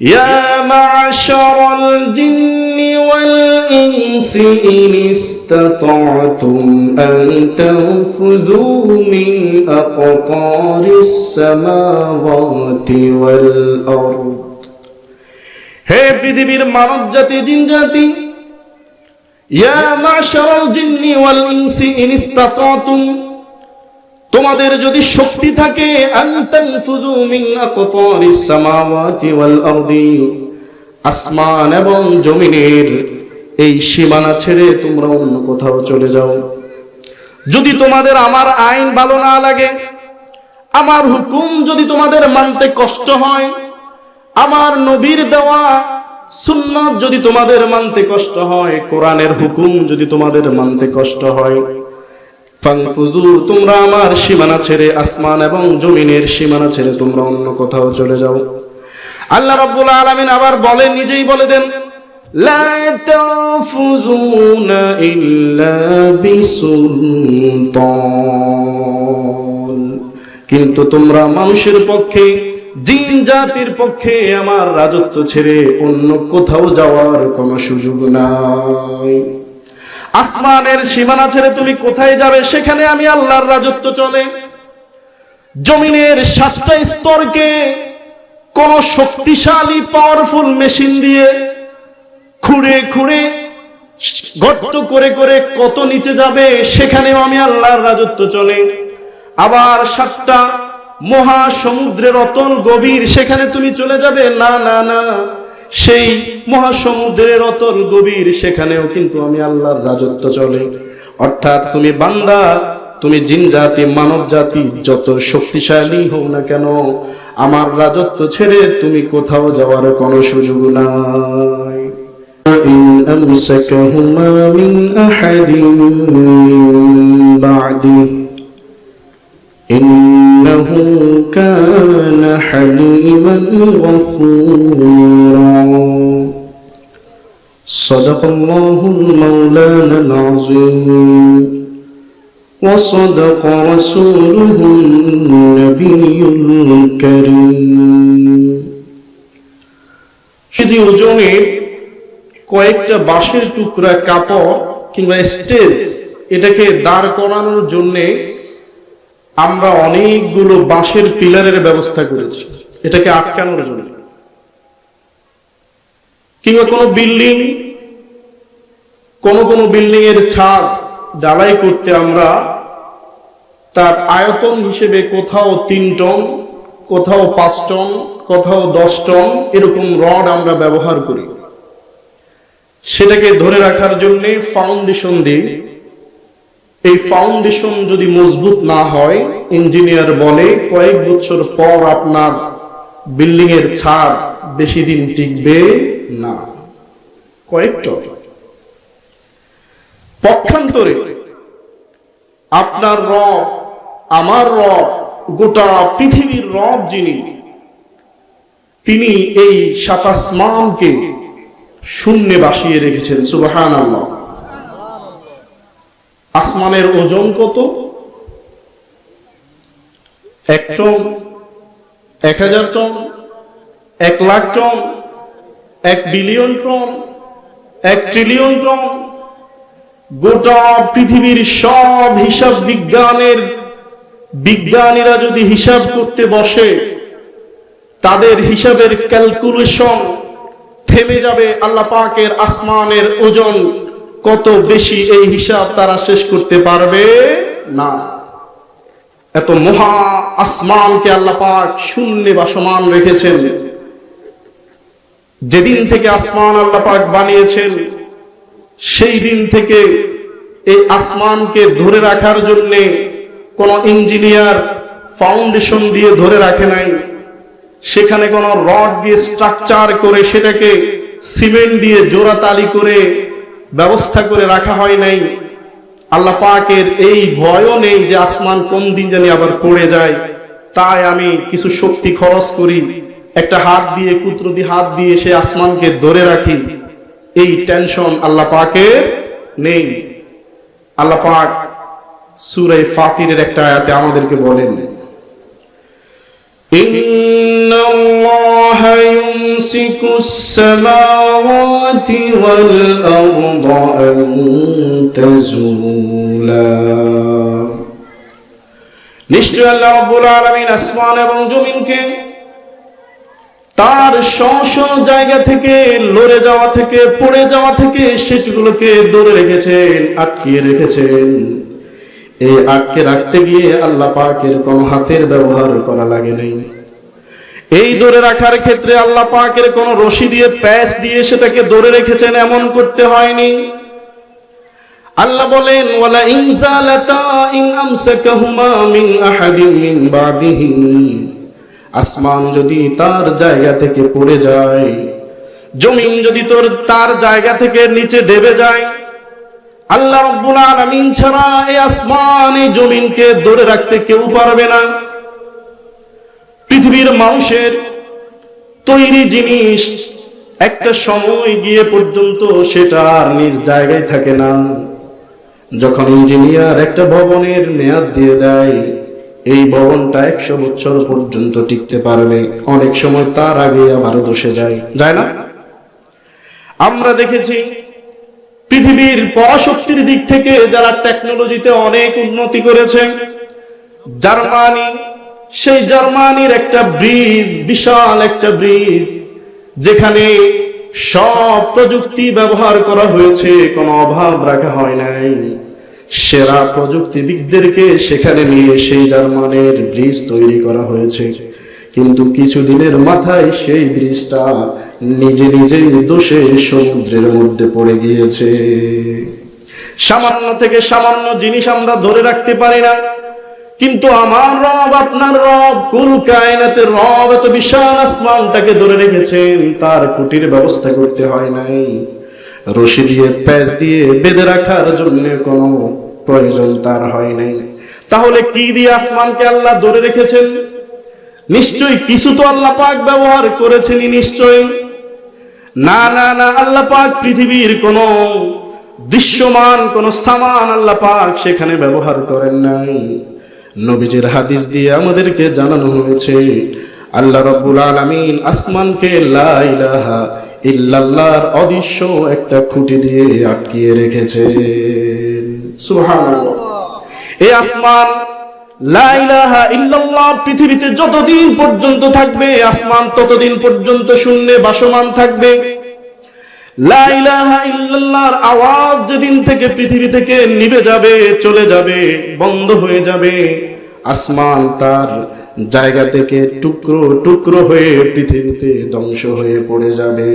يا معشر الجن والإنس إن استطعتم أن تنفذوا من أقطار السماوات والأرض হে পৃথিবীর মানব জাতি জিন জাতি ইয়া মাশারাল জিন্নি ওয়াল ইনসি ইন ইসতাতাতুম তোমাদের যদি শক্তি থাকে মিন আসমান এবং জমিনের এই সীমানা ছেড়ে তোমরা অন্য কোথাও চলে যাও। যদি তোমাদের আমার আইন ভালো না লাগে, আমার হুকুম যদি তোমাদের মানতে কষ্ট হয়, আমার নবীর দেওয়া সুন্নত যদি তোমাদের মানতে কষ্ট হয়, কোরআনের হুকুম যদি তোমাদের মানতে কষ্ট হয়। তোমরা আমার সীমানা ছেড়ে আসমান এবং জমিনের সীমানা ছেড়ে তোমরা অন্য কোথাও চলে যাও। আল্লাহ রাব্বুল আলামিন আবার বলেন, নিজেই বলে দেন, লা তাফুযুনা ইল্লা বিসুলতান। কিন্তু তোমরা মানুষের পক্ষে, জিন জাতির পক্ষে আমার রাজত্ব ছেড়ে অন্য কোথাও যাওয়ার কোনো সুযোগ নাই। আসমানের সীমানা ছেড়ে তুমি কোথায় যাবে? সেখানে আমি আল্লাহর রাজত্ব চলে। জমিনের সাতটা স্তরকে কোন শক্তিশালী পাওয়ারফুল মেশিন দিয়ে খুঁড়ে খুঁড়ে, গর্ত করে করে কত নিচে যাবে, সেখানেও আমি আল্লাহর রাজত্ব চলে। আবার সাতটা মহাসমুদ্রের অতল গভীর, সেখানে তুমি চলে যাবে। না না না। সেই মহাসমুদ্রের অতল গভীর সেখানেও কিন্তু আমি আল্লাহর রাজত্ব চলে অর্থাৎ তুমি বান্দা তুমি জিন জাতি মানব জাতি যত শক্তিশালী হও না কেন আমার রাজত্ব ছেড়ে তুমি কোথাও যাওয়ার কোনো সুযোগ নাই إن أمسكهما من أحد بعده إنه كان حليما غفورا صدق الله المولانا العظيم وصدق رسوله النبي الكريم সেটি ওজনের কয়েকটা বাঁশের টুকরা কাপড় কিংবা স্টেজ এটাকে দাঁড় করানোর জন্যে আমরা অনেকগুলো বাঁশের পিলারের ব্যবস্থা করেছি। এটাকে আটকানোর জন্য। কিংবা কোনো বিল্ডিং, কোন কোন বিল্ডিং এর ছাদ ডালাই করতে আমরা তার আয়তন হিসেবে কোথাও তিন টন, কোথাও পাঁচ টন, কোথাও দশ টন এরকম রড আমরা ব্যবহার করি। সেটাকে ধরে রাখার জন্য ফাউন্ডেশন দিই এই ফাউন্ডেশন যদি মজবুত না হয় ইঞ্জিনিয়ার বলে, কয়েক বছর পর আপনার বিল্ডিং এর ছাদ বেশি দিন টিকবে না। কয়েকটা। পক্ষান্তরে, আপনার রব, আমার রব, গোটা পৃথিবীর রব যিনি, তিনি এই সাতাসমানকে শূন্যে বাসিয়ে রেখেছেন সুবাহান আল্লাহ আসমানের ওজন কত? এক টন, এক হাজার টন, এক লাখ টন, এক বিলিয়ন টন, এক ট্রিলিয়ন টন। গোটা পৃথিবীর সব হিসাব বিজ্ঞানের বিজ্ঞানীরা যদি হিসাব করতে বসে, তাদের হিসাবের ক্যালকুলেশন থেমে যাবে আল্লাহ পাকের আসমানের ওজন। কত বেশি এই হিসাব তারা শেষ করতে পারবে? না। এত মহা আসমানকে আল্লাহ পাক শূন্যে বা সমান রেখেছেন। যেদিন থেকে আসমান আল্লাহ পাক বানিয়েছেন সেই দিন থেকে এই আসমানকে ধরে রাখার জন্য কোন ইঞ্জিনিয়ার ফাউন্ডেশন দিয়ে ধরে রাখে নাই। সেখানে কোন রড দিয়ে স্ট্রাকচার করে সেটাকে সিমেন্ট দিয়ে জোড়া তালি করে ব্যবস্থা করে রাখা হয় নাই। আল্লাহ পাকের এই ভয়ও নেই যে আসমান কোন দিন জানি আবার পড়ে যায়। তাই আমি কিছু শক্তি খরচ করি। একটা হাত দিয়ে কুত্রদি হাত দিয়ে সে আসমানকে ধরে রাখি। এই টেনশন আল্লাহ পাকের নেই। আল্লাহ পাক সুরাই ফাতিরের একটা আয়াতে আমাদেরকে বলেন। إن الله يمسك السماوات والأرض أن تزولا নিশ্চয় আল্লাহ রাব্বুল আলামিন আসমান এবং জমিনকে তার স্ব জায়গা থেকে লড়ে যাওয়া থেকে পড়ে যাওয়া থেকে সেগুলোকে ধরে রেখেছেন আটকিয়ে রেখেছেন এই আটকে রাখতে গিয়ে আল্লাহ পাকের কোন হাতের ব্যবহার করা লাগে নাই। এই ধরে রাখার ক্ষেত্রে আল্লাহ পাকের কোন রশি দিয়ে, প্যাচ দিয়ে সেটাকে ধরে রেখেছেন এমন করতে হয়নি। আল্লাহ বলেন ওয়ালা ইনজালাতা ইন আমসাকাহুমা মিন আহাদিন মিন বাদিহি। আসমান যদি তার জায়গা থেকে পড়ে যায়, জমিন যদি তোর, তার জায়গা থেকে নিচে ডেবে যায় আল্লাহ রব্বুল আলামিন ছাড়া এই আসমান এই জমিনকে ধরে রাখতে কেউ পারবে না। পৃথিবীর মানুষের তৈরি জিনিস একটা সময় গিয়ে পর্যন্ত সেটা আর নিজ জায়গায় থাকে না। যখন ইঞ্জিনিয়ার একটা ভবনের মেয়াদ দিয়ে দেয়, এই ভবনটা একশো বছর পর্যন্ত টিকতে পারবে। অনেক সময় তার আগে আবার দোষে যায়। যায় না? আমরা দেখেছি পৃথিবীর পরাশক্তির দিক থেকে যারা টেকনোলজিতে অনেক উন্নতি করেছে জার্মানি, সেই জার্মানির একটা ব্রিজ, বিশাল একটা ব্রিজ, যেখানে সব প্রযুক্তি ব্যবহার করা হয়েছে, কোনো অভাব রাখা হয় নাই। সেরা প্রযুক্তিবিদদেরকে সেখানে নিয়ে সেই জার্মানের ব্রিজ তৈরি করা হয়েছে। কিন্তু কিছুদিনের মাথায় সেই ব্রিজটা নিজে নিজেই দোষে সমুদ্রের মধ্যে পড়ে গিয়েছে। সামান্য থেকে সামান্য জিনিস আমরা ধরে রাখতে পারি না। কিন্তু আমার রব, আপনার রব, কুল কায়নাতের রব এত বিশাল আসমানটাকে ধরে রেখেছেন, তার কুটির ব্যবস্থা করতে হয় নাই। রশি দিয়ে, প্যাচ দিয়ে বেঁধে রাখার জন্য কোনো প্রয়োজন তার হয় নাই। তাহলে কি দিয়ে আসমানকে আল্লাহ ধরে রেখেছেন? নিশ্চয়ই কিছু তো আল্লাহ পাক ব্যবহার করেছেনই নিশ্চয়ই। না না না, আল্লাহ পাক পৃথিবীর কোন দৃশ্যমান, কোন সামান আল্লাহ পাক সেখানে ব্যবহার করেন নাই। নবীজির হাদিস দিয়ে আমাদেরকে জানানো হয়েছে, আল্লাহ রাব্বুল আলামিন আসমানকে লা ইলাহা ইল্লাল্লাহর অদৃশ্য একটা খুঁটি দিয়ে আটকিয়ে রেখেছে সুবহানাল্লাহ। এই আসমান পৃথিবীতে যতদিন পর্যন্ত থাকবে, আসমান ততদিন পর্যন্ত শূন্যে বাসমান থাকবে। আওয়াজ যেদিন থেকে পৃথিবী থেকে নিভে যাবে, চলে যাবে, বন্ধ হয়ে যাবে, আসমান তার জায়গা থেকে টুকরো টুকরো হয়ে পৃথিবীতে ধ্বংস হয়ে পড়ে যাবে।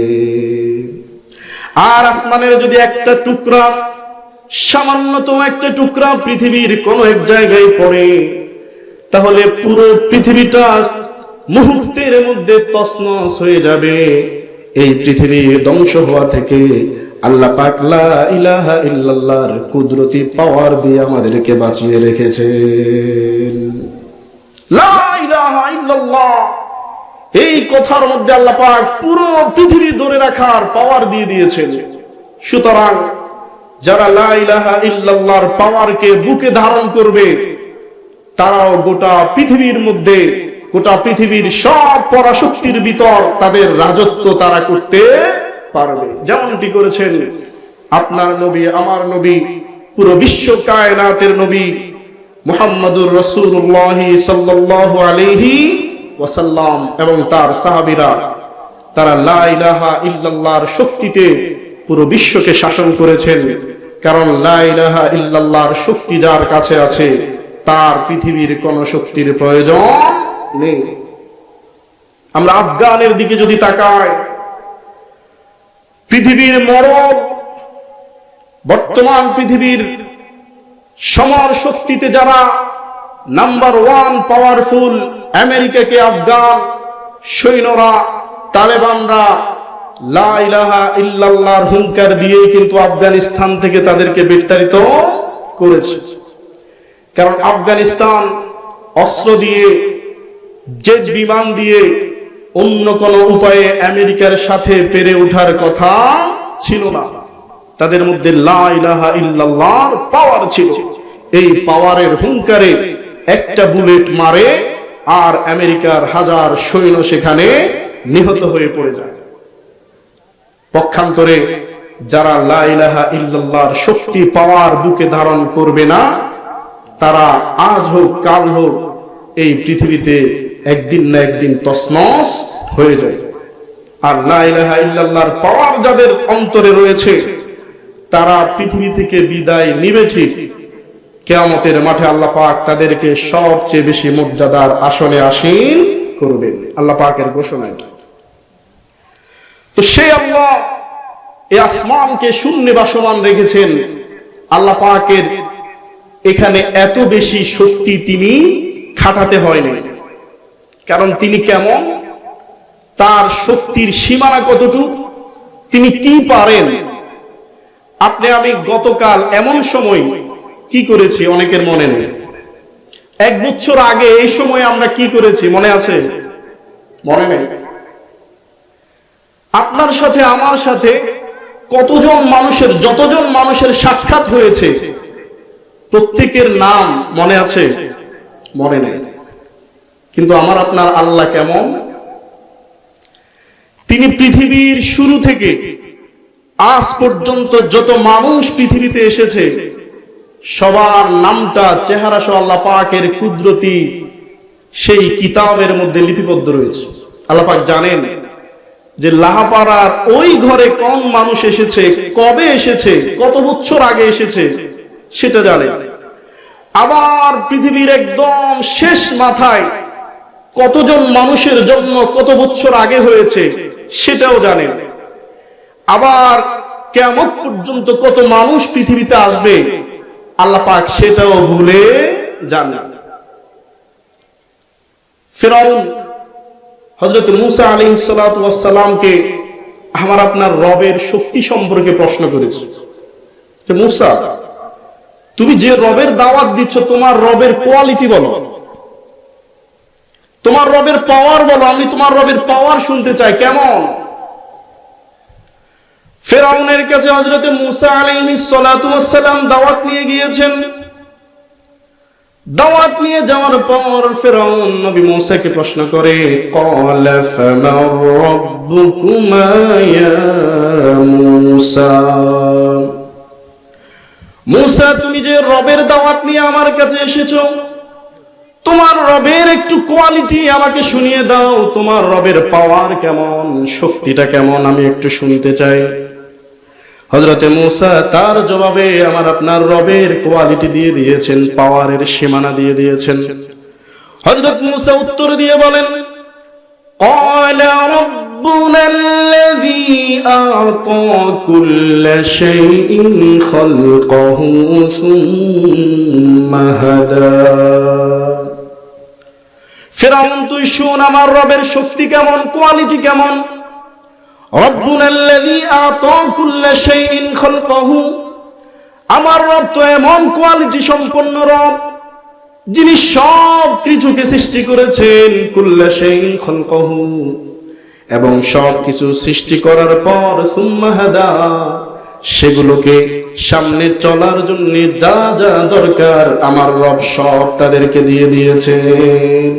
আর আসমানের যদি একটা টুকরা সামান্যতম একটা টুকরা পৃথিবীর কোন এক জায়গায় পড়ে। তাহলে পুরো পৃথিবীটা মুহূর্তের মধ্যে তছনছ হয়ে যাবে। এই পৃথিবীর ধ্বংস হওয়া থেকে আল্লাহ পাক লা ইলাহা ইল্লাল্লাহর কুদরতি পাওয়ার দিয়ে আমাদেরকে বাঁচিয়ে ইল্লাল্লাহ। এই কথার মধ্যে আল্লাহ পাক পুরো পৃথিবী ধরে রাখার পাওয়ার দিয়ে দিয়েছেন। সুতরাং যারা লা ইলাহা ইল্লাল্লাহর পাওয়ারকে বুকে ধারণ করবে, তারাও গোটা পৃথিবীর মধ্যে, গোটা পৃথিবীর সব পরাশক্তির ভিতর তাদের রাজত্ব তারা করতে পারবে। যেমনটি করেছেন আপনার নবী, আমার নবী, পুরো বিশ্ব কায়নাতের নবী মুহাম্মদুর রাসূলুল্লাহ সাল্লাল্লাহু আলাইহি ওয়াসাল্লাম এবং তার সাহাবীরা, তারা লা ইলাহা ইল্লাল্লাহর শক্তিতে পুরো বিশ্বকে শাসন করেছেন। কারণ লা ইলাহা ইল্লাল্লাহর শক্তি যার কাছে আছে, তার পৃথিবীর কোন শক্তির প্রয়োজন নেই। আমরা আফগানের দিকে যদি তাকাই, পৃথিবীর মরণ, বর্তমান পৃথিবীর সমর শক্তিতে যারা নাম্বার ওয়ান পাওয়ারফুল আমেরিকাকে আফগান সৈন্যরা, তালেবানরা ইল্লাল্লাহর হুঙ্কার দিয়ে কিন্তু আফগানিস্তান থেকে তাদেরকে বিস্তারিত করেছে। কারণ আফগানিস্তান অস্ত্র দিয়ে, জেট বিমান দিয়ে অন্য কোন উপায়ে আমেরিকার সাথে পেরে ওঠার কথা ছিল না। তাদের মধ্যে লা ইলাহা ইল্লাল্লাহর পাওয়ার ছিল। এই পাওয়ারের হুঙ্কারে একটা বুলেট মারে আর আমেরিকার হাজার সৈন্য সেখানে নিহত হয়ে পড়ে যায়। পক্ষান্তরে যারা লাইলাহা ইল্লাল্লাহর শক্তি পাওয়ার বুকে ধারণ করবে না, তারা আজ হোক, কাল হোক, এই পৃথিবীতে একদিন না একদিন তসনস হয়ে যায়। আর লাইলাহা ইল্লাল্লাহর পাওয়ার যাদের অন্তরে রয়েছে, তারা পৃথিবী থেকে বিদায় নিবে ঠিক। কেয়ামতের মাঠে আল্লাহ পাক তাদেরকে সবচেয়ে বেশি মর্যাদার আসনে আসীন করবেন। আল্লাহ পাকের ঘোষণা এটা। তো সে আল্লাহ এই আসমানকে শূন্য বাসমান রেখেছেন। আল্লাহ পাকের এখানে এত বেশি শক্তি তিনি খাটাতে হয়নি। কারণ তিনি কেমন? তার শক্তির সীমানা কতটুক? তিনি কি পারেন? আপনি, আমি গতকাল এমন সময় কি করেছি অনেকের মনে নেই। এক বছর আগে এই সময় আমরা কি করেছি, মনে আছে? মনে নেই। আপনার সাথে, আমার সাথে কতজন মানুষের, যতজন মানুষের সাক্ষাৎ হয়েছে, প্রত্যেকের নাম মনে আছে? মনে নেই। কিন্তু আমার আপনার আল্লাহ কেমন? তিনি পৃথিবীর শুরু থেকে আজ পর্যন্ত যত মানুষ পৃথিবীতে এসেছে, সবার নামটা, চেহারা সহ আল্লাহ পাকের কুদরতি সেই কিতাবের মধ্যে লিপিবদ্ধ রয়েছে। আল্লাহ পাক জানেন যে লাহাপাড়ার ওই ঘরে কোন মানুষ এসেছে, কবে এসেছে, কত বছর আগে এসেছে, সেটা জানে। আবার পৃথিবীর একদম শেষ মাথায় কতজন মানুষের জন্ম কত বছর আগে হয়েছে, সেটাও জানেন আবার কেমন পর্যন্ত কত মানুষ পৃথিবীতে আসবে, আল্লাহ পাক সেটাও ভুলে যান ফেরাউন হজরত মুসা আলী সালামকে আমার আপনার রবের শক্তি সম্পর্কে প্রশ্ন মুসা, তুমি যে রবের দাওয়াত দিচ্ছ, তোমার রবের কোয়ালিটি বলো। তোমার রবের পাওয়ার বলো, আমি তোমার রবের পাওয়ার শুনতে চাই, কেমন? ফেরাউনের কাছে হজরত মুসা আলাইহিস সালাতু দাওয়াত নিয়ে গিয়েছেন। দাওয়াত নিয়ে যাওয়ার পর ফেরাউন নবী মুসাকে প্রশ্ন করে ক্বালা ফামা রাব্বুকুমা ইয়া মুসা? মুসা, তুমি যে রবের দাওয়াত নিয়ে আমার কাছে এসেছ, তোমার রবের একটু কোয়ালিটি আমাকে শুনিয়ে দাও, তোমার রবের পাওয়ার কেমন, শক্তিটা কেমন, আমি একটু শুনতে চাই। হজরতে মুসা তার জবাবে আমার আপনার রবের কোয়ালিটি দিয়ে দিয়েছেন, পাওয়ারের সীমানা দিয়ে দিয়েছেন। হজরত মুসা উত্তর দিয়ে বলেন ফেরাউন, তুই শুন, আমার রবের শক্তি কেমন, কোয়ালিটি কেমন? আমার রব তো এমন কোয়ালিটি সম্পন্ন রব, যিনি সব কিছুকে সৃষ্টি করেছেন কুল্লা শাইইন খালকাহু। এবং সব কিছু সৃষ্টি করার পর সুম্মা সেগুলোকে সামনে চলার জন্য যা যা দরকার আমার রব সব তাদেরকে দিয়ে দিয়েছেন।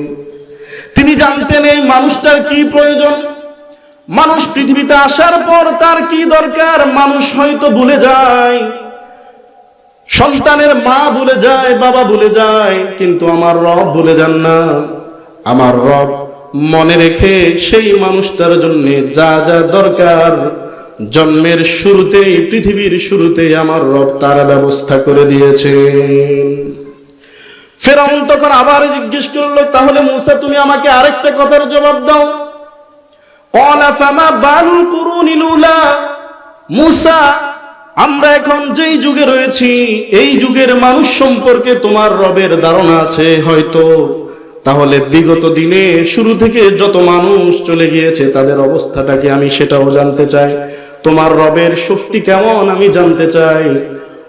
তিনি জানতেন এই মানুষটার কি প্রয়োজন মানুষ পৃথিবীতে আসার পর তার কি দরকার? মানুষ হয়তো ভুলে যায়। সন্তানের মা ভুলে যায়, বাবা ভুলে যায়, কিন্তু আমার রব ভুলে যান না। আমার রব মনে রেখে সেই মানুষটার জন্য যা যা দরকার, জন্মের শুরুতেই, পৃথিবীর শুরুতেই আমার রব তার ব্যবস্থা করে দিয়েছেন। ফেরাউন তখন আবার জিজ্ঞেস করল, তাহলে মুসা, তুমি আমাকে আরেকটা কথার জবাব দাও। মুসা আমরা এখন যেই যুগে রয়েছি এই যুগের মানুষ সম্পর্কে তোমার রবের ধারণা আছে হয়তো তাহলে বিগত দিনে শুরু থেকে যত মানুষ চলে গিয়েছে তাদের অবস্থাটা কি আমি সেটাও জানতে চাই তোমার রবের শক্তি কেমন আমি জানতে চাই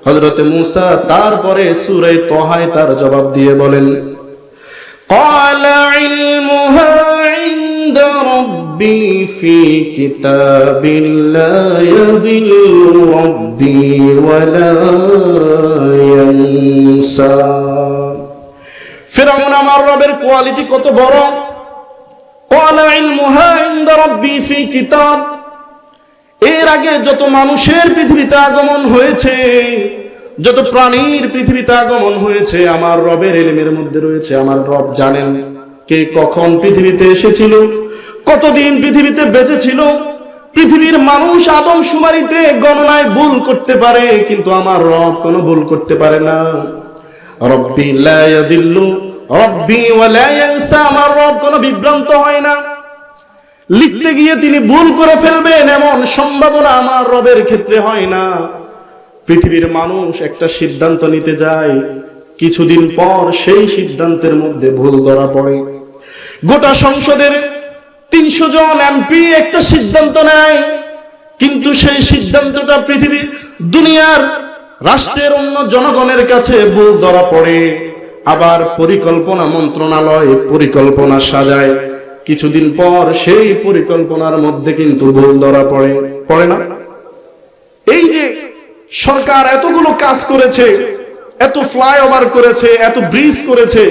হজরতে মুসা তারপরে সুরে তহায় তার জবাব দিয়ে বলেন قال علمها عند ربي في كتاب لا يضل ربي ولا ينسى ফেরাউন আমার রবের কোয়ালিটি কত বড় قال علمها عند ربي في কিতাব এর আগে যত মানুষের পৃথিবীতে আগমন হয়েছে যত প্রাণীর পৃথিবীতে আগমন হয়েছে আমার রবের এলিমের মধ্যে রয়েছে আমার রব জানেন কে কখন পৃথিবীতে এসেছিল কতদিন পৃথিবীতে বেঁচে ছিল? পৃথিবীর মানুষ আদম সুমারিতে গণনায় ভুল করতে পারে, কিন্তু আমার রব কোনো ভুল করতে পারে না। রব্বি লা ইয়াদিল্লু, রব্বি ওয়া লা ইয়ানসা, আমার রব কোনো বিভ্রান্ত হয় না। লিখতে গিয়ে তিনি ভুল করে ফেলবেন, এমন সম্ভাবনা আমার রবের ক্ষেত্রে হয় না। পৃথিবীর মানুষ একটা সিদ্ধান্ত নিতে যায়, কিছুদিন পর সেই সিদ্ধান্তের মধ্যে ভুল ধরা পড়ে। গোটা সংসদের তিনশো জন এমপি একটা সিদ্ধান্ত নেয়। কিন্তু সেই সিদ্ধান্তটা পৃথিবী দুনিয়ার রাষ্ট্রের অন্য জনগণের কাছে ভুল ধরা পড়ে। আবার পরিকল্পনা মন্ত্রণালয় পরিকল্পনা সাজায়। কিছুদিন পর সেই পরিকল্পনার মধ্যে কিন্তু ভুল ধরা পড়ে। পড়ে না? এই যে সরকার এতগুলো কাজ করেছে, এত ফ্লাইওভার করেছে, এত ব্রিজ করেছে,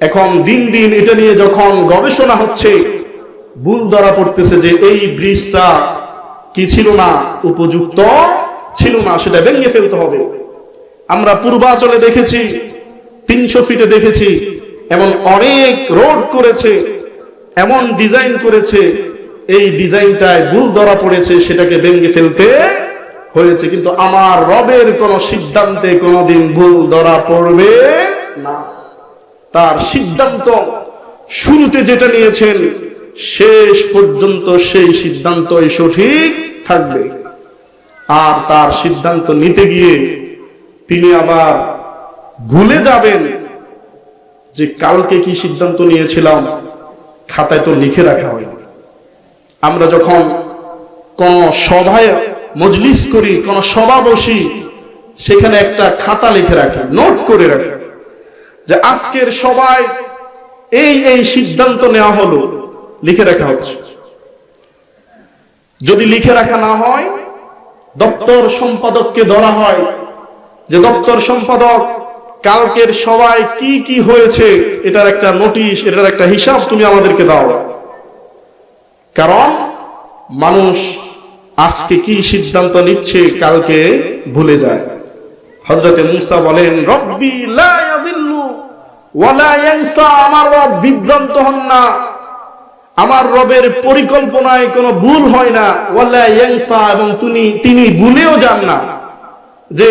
এখন দিন দিন এটা নিয়ে যখন গবেষণা হচ্ছে ভুল ধরা পড়তেছে যে এই ব্রিজটা কি ছিল না, উপযুক্ত ছিল না, সেটা ভেঙে ফেলতে হবে। আমরা পূর্বাচলে দেখেছি, তিনশো ফিটে দেখেছি এমন অনেক রোড করেছে, এমন ডিজাইন করেছে, এই ডিজাইনটায় ভুল ধরা পড়েছে, সেটাকে ভেঙে ফেলতে হয়েছে। কিন্তু আমার রবের কোন সিদ্ধান্তে কোনোদিন ভুল ধরা পড়বে না। তার সিদ্ধান্ত শুরুতে যেটা নিয়েছেন শেষ পর্যন্ত সেই সিদ্ধান্তই সঠিক থাকবে। আর তার সিদ্ধান্ত নিতে গিয়ে তিনি আবার ভুলে যাবেন যে কালকে কি সিদ্ধান্ত নিয়েছিলাম, খাতায় তো লিখে রাখা হয় আমরা যখন কোন সভায় মজলিস করি, কোন সভা বসি, সেখানে একটা খাতা লিখে রাখি, নোট করে রাখি যে আজকের সবাই এই এই সিদ্ধান্ত নেওয়া হলো। লিখে রাখা হচ্ছে। যদি লিখে রাখা না হয়, দপ্তর সম্পাদককে ধরা হয় যে দপ্তর সম্পাদক, কালকের সবাই কি কি হয়েছে, এটার একটা নোটিশ, এটার একটা হিসাব তুমি আমাদেরকে দাও। কারণ মানুষ আজকে কি সিদ্ধান্ত নিচ্ছে, কালকে ভুলে যায়। হজরতে মুসা বলেন, রব্বি আমার রব বিভ্রান্ত হন না। আমার রবের পরিকল্পনায় কোনো ভুল হয় না। ওয়ালা ইয়ানসা এবং তিনি তিনি ভুলেও যান না। যে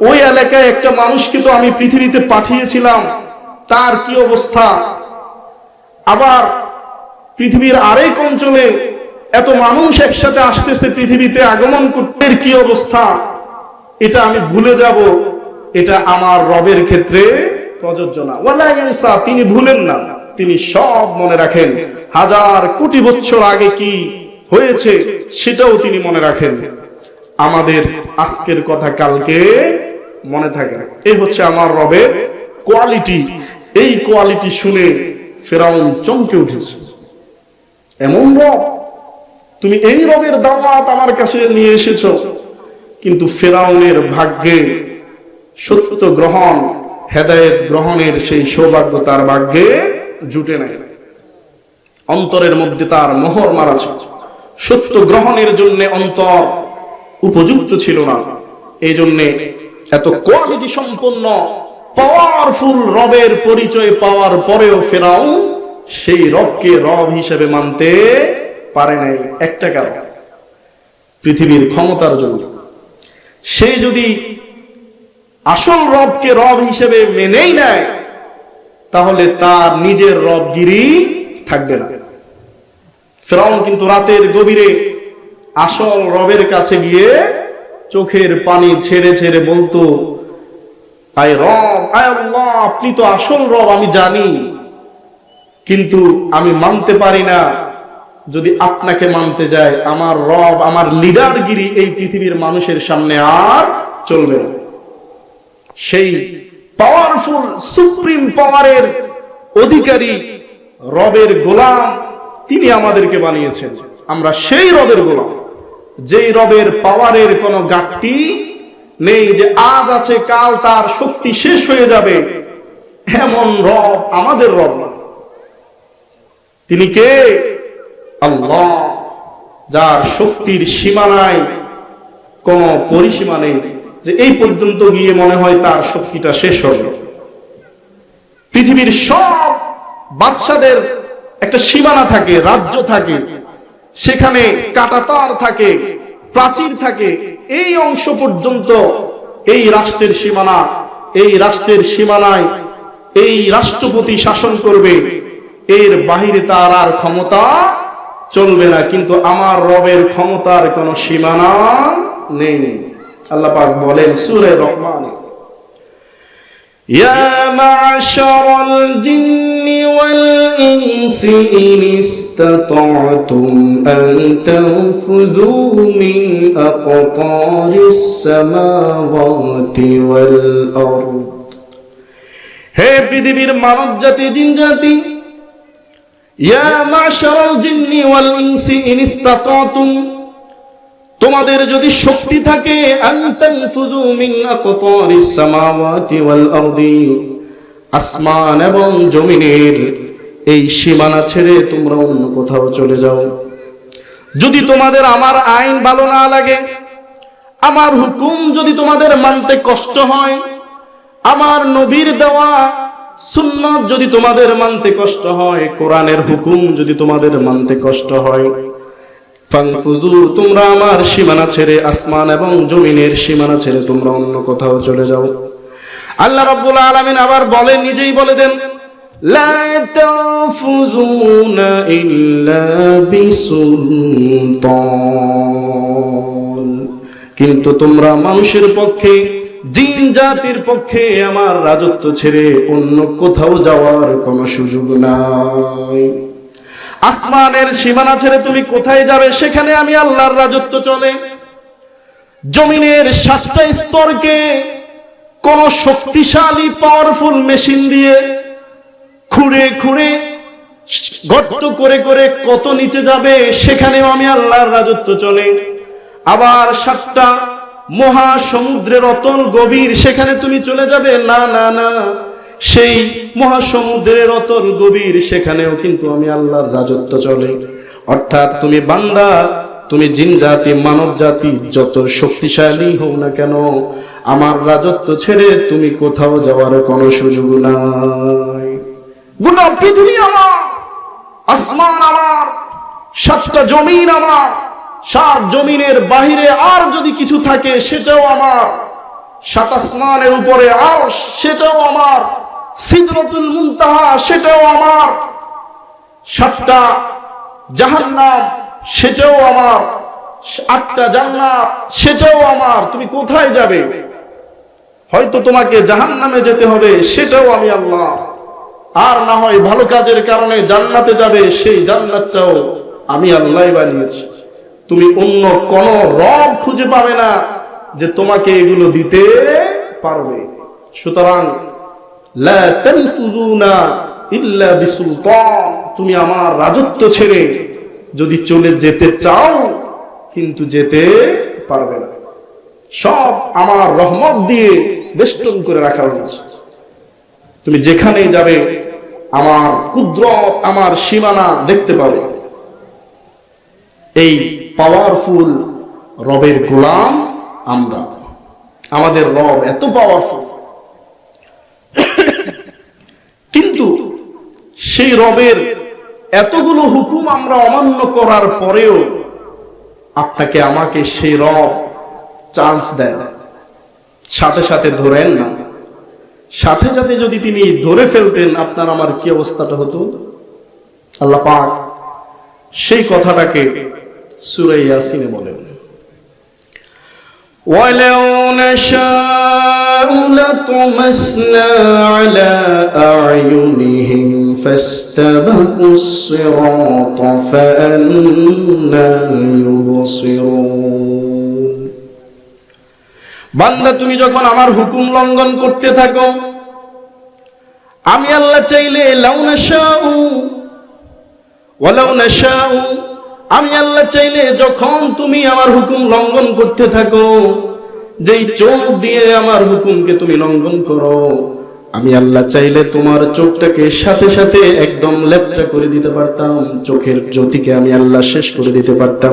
ওই এলাকায় একটা মানুষকে তো আমি পৃথিবীতে পাঠিয়েছিলাম, তার কি অবস্থা? আবার পৃথিবীর আরেক অঞ্চলে এত মানুষ একসাথে আসতেছে পৃথিবীতে আগমন করতে কি অবস্থা? এটা আমি ভুলে যাব। এটা আমার রবের ক্ষেত্রে প্রযোজ্য না। ওয়ালা ইয়ানসা তিনি ভুলেন না। তিনি সব মনে রাখেন। হাজার কোটি বছর আগে কি হয়েছে সেটাও তিনি মনে রাখেন। আমাদের আজকের কথা কালকে মনে থাকে। এই হচ্ছে আমার রবের কোয়ালিটি। এই কোয়ালিটি শুনে ফেরাউন চমকে উঠেছে। এমন রব, তুমি এই রবের দাওয়াত আমার কাছে নিয়ে এসেছ। কিন্তু ফেরাউনের ভাগ্যে সত্য গ্রহণ, হেদায়েত গ্রহণের সেই সৌভাগ্য তার ভাগ্যে জুটে নাই। অন্তরের মধ্যে তার মোহর মারা ছিল। সত্য গ্রহণের জন্য অন্তর উপযুক্ত ছিল না। এই জন্য এত কোয়ালিটি সম্পন্ন পাওয়ারফুল রবের পরিচয় পাওয়ার পরেও ফেরাউন সেই রবকে রব হিসেবে মানতে পারে নাই একটা কারণ। পৃথিবীর ক্ষমতার জন্য। সে যদি আসল রবকে রব হিসেবে মেনেই নেয়, তাহলে তার নিজের রবগিরি থাকবে না। ফেরাউন কিন্তু রাতের গভীরে আসল রবের কাছে গিয়ে চোখের পানি ছেড়ে ছেড়ে বলতো, আয় রব, আয় আপনি তো আসল রব, আমি জানি। কিন্তু আমি মানতে পারি না। যদি আপনাকে মানতে যায়, আমার রব, আমার লিডারগিরি এই পৃথিবীর মানুষের সামনে আর চলবে না। সেই পাওয়ারফুল সুপ্রিম পাওয়ারের অধিকারী রবের গোলাম তিনি আমাদেরকে বানিয়েছেন। আমরা সেই রবের গোলাম। যেই রবের পাওয়ারের কোনো ঘাটতি নেই যে আজ আছে, কাল তার শক্তি শেষ হয়ে যাবে, এমন রব আমাদের রব তিনি কে? আল্লাহ, যার শক্তির সীমা নাই কোন পরিসীমা নেই যে এই পর্যন্ত গিয়ে মনে হয় তার শক্তিটা শেষ হবে। পৃথিবীর সব বাদশাদের একটা সীমানা থাকে, রাজ্য থাকে, সেখানে কাটাতার থাকে, প্রাচীর থাকে। এই অংশ পর্যন্ত এই রাষ্ট্রের সীমানা, এই রাষ্ট্রের সীমানায় এই রাষ্ট্রপতি শাসন করবে। এর বাহিরে তার আর ক্ষমতা চলবে না, কিন্তু আমার রবের ক্ষমতার কোন সীমানা নেই আল্লাহ পাক বলেন, সুরে রহমান। يا معشر الجن والإنس إن استطعتم أن تنفذوا من أقطار السماوات والأرض হে পৃথিবীর মানব জাতি জিন জাতি ইয়া মাশারাল জিন্নি ওয়াল ইনসি ইন ইসতাতাতুম তোমাদের যদি শক্তি থাকে মিন আসমান এবং জমিনের এই সীমানা ছেড়ে তোমরা অন্য কোথাও চলে যাও। যদি তোমাদের আমার আইন ভালো না লাগে, আমার হুকুম যদি তোমাদের মানতে কষ্ট হয়, আমার নবীর দেওয়া সুন্নত যদি তোমাদের মানতে কষ্ট হয়, কোরআনের হুকুম যদি তোমাদের মানতে কষ্ট হয় ফাংফুদু তোমরা আমার সীমানা ছেড়ে আসমান এবং জমিনের সীমানা ছেড়ে তোমরা অন্য কোথাও চলে যাও। আল্লাহ রাব্বুল আলামিন আবার বলেন, নিজেই বলে দেন, লা তানফুযুনা ইল্লা বিসুলতান। কিন্তু তোমরা মানুষের পক্ষে, জিন জাতির পক্ষে আমার রাজত্ব ছেড়ে অন্য কোথাও যাওয়ার কোনো সুযোগ নাই। আসমানের সীমানা ছেড়ে তুমি কোথায় যাবে? সেখানে আমি আল্লাহর রাজত্ব চলে। জমিনের সাতটা স্তরকে কোন শক্তিশালী পাওয়ারফুল মেশিন দিয়ে খুঁড়ে খুঁড়ে, গর্ত করে করে কত নিচে যাবে, সেখানেও আমি আল্লাহর রাজত্ব চলে। আবার সাতটা মহাসমুদ্রের অতল গভীর, সেখানে তুমি চলে যাবে। না না না সেই মহাসমুদ্রের অতল গভীর, সেখানেও কিন্তু আমি আল্লাহর রাজত্ব চলে। অর্থাৎ তুমি বান্দা, তুমি জিন জাতি, মানব জাতি, যত শক্তিশালী হও না কেন, আমার রাজত্ব ছেড়ে তুমি কোথাও যাওয়ার কোনো সুযোগ নাই। গোটা পৃথিবী আমার, আসমান আমার, সাতটা জমিন আমার, সাত জমিনের বাহিরে আর যদি কিছু থাকে, সেটাও আমার। সাত আসমানের উপরে আর সেটাও আমার। সিদরতুল মুনতাহা, সেটাও আমার। সাতটা জাহান্নাম, সেটাও আমার। আটটা জান্নাত, সেটাও আমার। তুমি কোথায় যাবে? হয়তো তোমাকে জাহান্নামে যেতে হবে, সেটাও আমি আল্লাহ। আর না হয় ভালো কাজের কারণে জান্নাতে যাবে, সেই জান্নাতটাও আমি আল্লাহ বানিয়েছি। তুমি অন্য কোন রব খুঁজে পাবে না যে তোমাকে এগুলো দিতে পারবে। সুতরাং লা তানফুযুনা ইল্লা বিসুলতান তুমি আমার রাজত্ব ছেড়ে যদি চলে যেতে চাও, কিন্তু যেতে পারবে না। সব আমার রহমত দিয়ে বেষ্টন করে রাখা হয়েছে তুমি যেখানেই যাবে, আমার কুদরত, আমার সীমানা দেখতে পাবে। এই পাওয়ারফুল রবের গোলাম আমরা। আমাদের রব এত পাওয়ারফুল কিন্তু সেই রবের এতগুলো হুকুম আমরা অমান্য করার পরেও আপনাকে আমাকে সেই রব চান্স দেন। সাথে সাথে ধরেন না। সাথে সাথে যদি তিনি ধরে ফেলতেন, আপনার আমার কি অবস্থাটা হতো? আল্লাহ পাক সেই কথাটাকে সুরে ইয়াসিনে বলেন। ولو نشاء لطمسنا على أعينهم فاستبقوا الصراط فأنا يبصرون বান্দা তুমি যখন আমার হুকুম লঙ্ঘন করতে থাকো আমি আল্লাহ চাইলে লাউ নাশাউ ওয়ালাউ নাশাউ আমি আল্লাহ চাইলে যখন তুমি আমার হুকুম লঙ্ঘন করতে থাকো, যেই চোখ দিয়ে আমার হুকুমকে তুমি লঙ্ঘন করো, আমি আল্লাহ চাইলে তোমার চোখটাকে সাথে সাথে একদম লেপটা করে দিতে পারতাম, চোখের জ্যোতিকে আমি আল্লাহ শেষ করে দিতে পারতাম।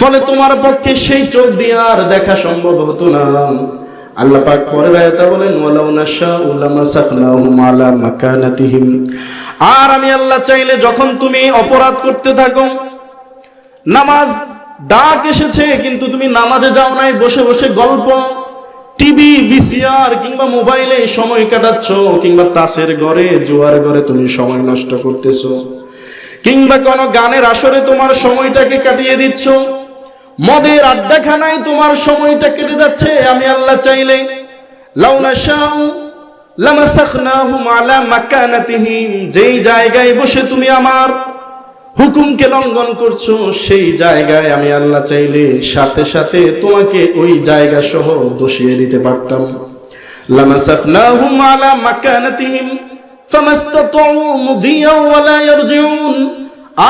ফলে তোমার পক্ষে সেই চোখ দিয়ে আর দেখা সম্ভব হতো না। আল্লাহ পাক পরে বলেন, ওয়ালাউ নাশাউ লামাসাখনাহুম আলা মাকানাতিহিম। আর আমি আল্লাহ চাইলে যখন তুমি অপরাধ করতে থাকো, নামাজ ডাক এসেছে, কিন্তু তুমি নামাজে যাও নাই, বসে বসে গল্প, টিভি বিসিআর কিংবা মোবাইলে সময় কাটাচ্ছ, কিংবা তাসের ঘরে, জুয়ার ঘরে তুমি সময় নষ্ট করতেছ, কিংবা কোন গানের আসরে তোমার সময়টাকে কাটিয়ে দিচ্ছ, মদের আড্ডাখানায় তোমার সময়টা কেটে যাচ্ছে, আমি আল্লাহ চাইলে লাউনা মাকানাতিহিম যেই জায়গায় বসে তুমি আমার হুকুমকে লঙ্ঘন করছ, সেই জায়গায় আমি আল্লাহ চাইলে সাথে সাথে তোমাকে ওই জায়গা সহ বসিয়ে দিতে পারতাম।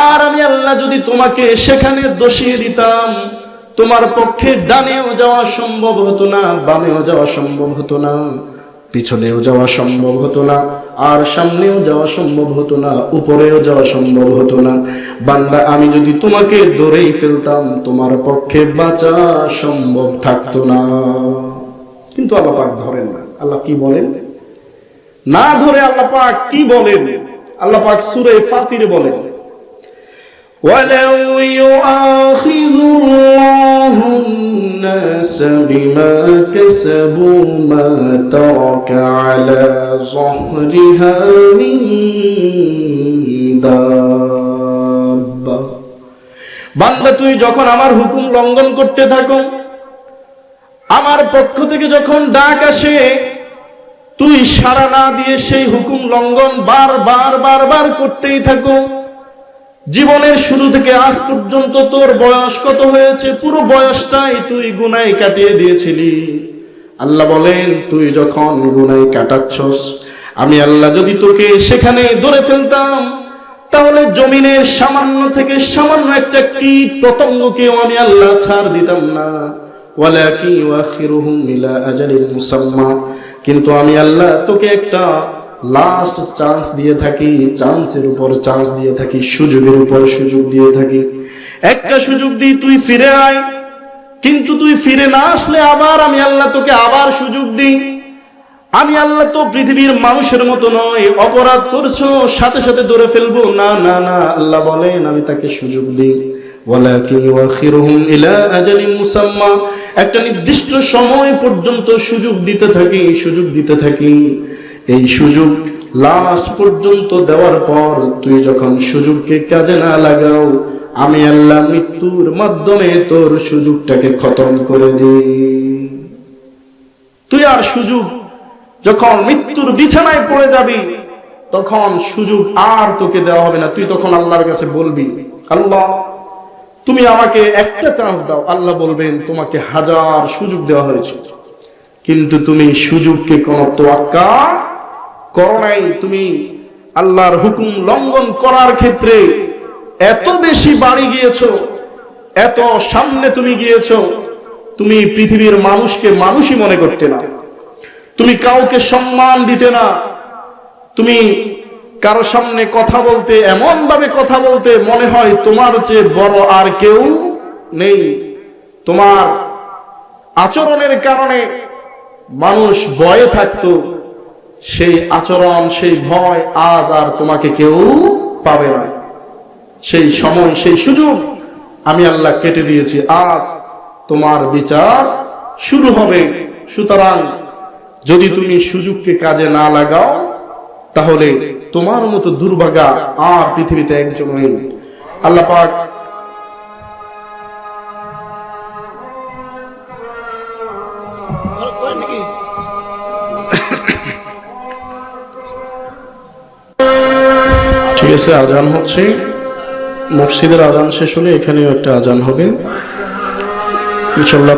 আর আমি আল্লাহ যদি তোমাকে সেখানে দোষিয়ে দিতাম, তোমার পক্ষে ডানেও যাওয়া সম্ভব হতো না, বামেও যাওয়া সম্ভব হতো না। পিছনেও যাওয়া সম্ভব হতো না, আর সামনেও যাওয়া সম্ভব হতো না, উপরেও যাওয়া সম্ভব হতো না। বান্দা, আমি যদি তোমাকে ধরেই ফেলতাম, তোমার পক্ষে বাঁচা সম্ভব থাকতো না। কিন্তু আল্লাহ পাক ধরেন না। আল্লাহ কি বলেন? না ধরে আল্লাহ পাক কি বলেন? আল্লাহ পাক সুরে ফাতির বলেন, ওয়ালাউ ইউআখিযুল্লাহু الناس بما كسبوا ما ترك على ظهرها من دابة বান্দা তুই যখন আমার হুকুম লঙ্ঘন করতে থাকো আমার পক্ষ থেকে যখন ডাক আসে তুই সারা না দিয়ে সেই হুকুম লঙ্ঘন বারবার বারবার করতেই থাকো জীবনের শুরু থেকে আজ পর্যন্ত তোর বয়স কত হয়েছে? পুরো বয়সটাই তুই গুনায় কাটিয়ে দিয়েছিলি। আল্লাহ বলেন, তুই যখন গুনায় কাটাচ্ছস, আমি আল্লাহ যদি তোকে সেখানে ধরে ফেলতাম, তাহলে জমিনের সামান্য থেকে সামান্য একটা কীট পতঙ্গকেও আমি আল্লাহ ছাড় দিতাম না। ওয়ালাকি ওয়াখিরুহুম ইলা আজালিন মুসাম্মা। কিন্তু আমি আল্লাহ তোকে একটা লাস্ট চান্স দিয়ে থাকি চান্সের উপর চান্স দিয়ে থাকি, সুযোগের উপর সুযোগ দিয়ে থাকি। একটা সুযোগ দিয়ে তুই ফিরে আয়, কিন্তু তুই ফিরে না আসলে আবার আমি আল্লাহ তোকে আবার সুযোগ দিই। আমি আল্লাহ তো পৃথিবীর মানুষের মতো নয়, অপরাধ করছ, সাথে সাথে ধরে ফেলব। না না না, আল্লাহ বলেন, আমি তাকে সুযোগ দিই। একটা নির্দিষ্ট সময় পর্যন্ত সুযোগ দিতে থাকি, সুযোগ দিতে থাকি। এই সুযোগ লাস্ট পর্যন্ত দেওয়ার পর তুই যখন সুযোগকে কাজে না লাগাও, আমি আল্লাহ মৃত্যুর মাধ্যমে তোর সুযোগটাকে খতম করে দিই। তুই আর সুযোগ যখন মৃত্যুর বিছানায় পড়ে যাবি, তখন সুযোগ আর তোকে দেওয়া হবে না। তুই তখন আল্লাহর কাছে বলবি, আল্লাহ, তুমি আমাকে একটা চান্স দাও। আল্লাহ বলবেন, তোমাকে হাজার সুযোগ দেওয়া হয়েছে। কিন্তু তুমি সুযোগকে কোন তোয়াক্কা করো নাই তুমি আল্লাহর হুকুম লঙ্ঘন করার ক্ষেত্রে এত বেশি বাড়ি গিয়েছো, এত সামনে তুমি গিয়েছো, তুমি পৃথিবীর মানুষকে মানুষই মনে করতে না। তুমি কাউকে সম্মান দিতে না। তুমি কারও সামনে কথা বলতে এমন ভাবে কথা বলতে মনে হয় তোমার চেয়ে বড় আর কেউ নেই। তোমার আচরণের কারণে মানুষ ভয়ে থাকতো। সেই আচরণ, সেই ভয় আজ আর তোমাকে কেউ পাবে না। সেই সময়, সেই সুযোগ আমি আল্লাহ কেটে দিয়েছি। আজ তোমার বিচার শুরু হবে। সুতরাং যদি তুমি সুযোগকে কাজে না লাগাও, তাহলে তোমার মতো দুর্ভাগা আর পৃথিবীতে একজন আল্লাহ পাক আছে আজান হচ্ছে। মসজিদের আজান শেষ হলে এখানেও একটা আজান হবে। ইনশাল্লাহ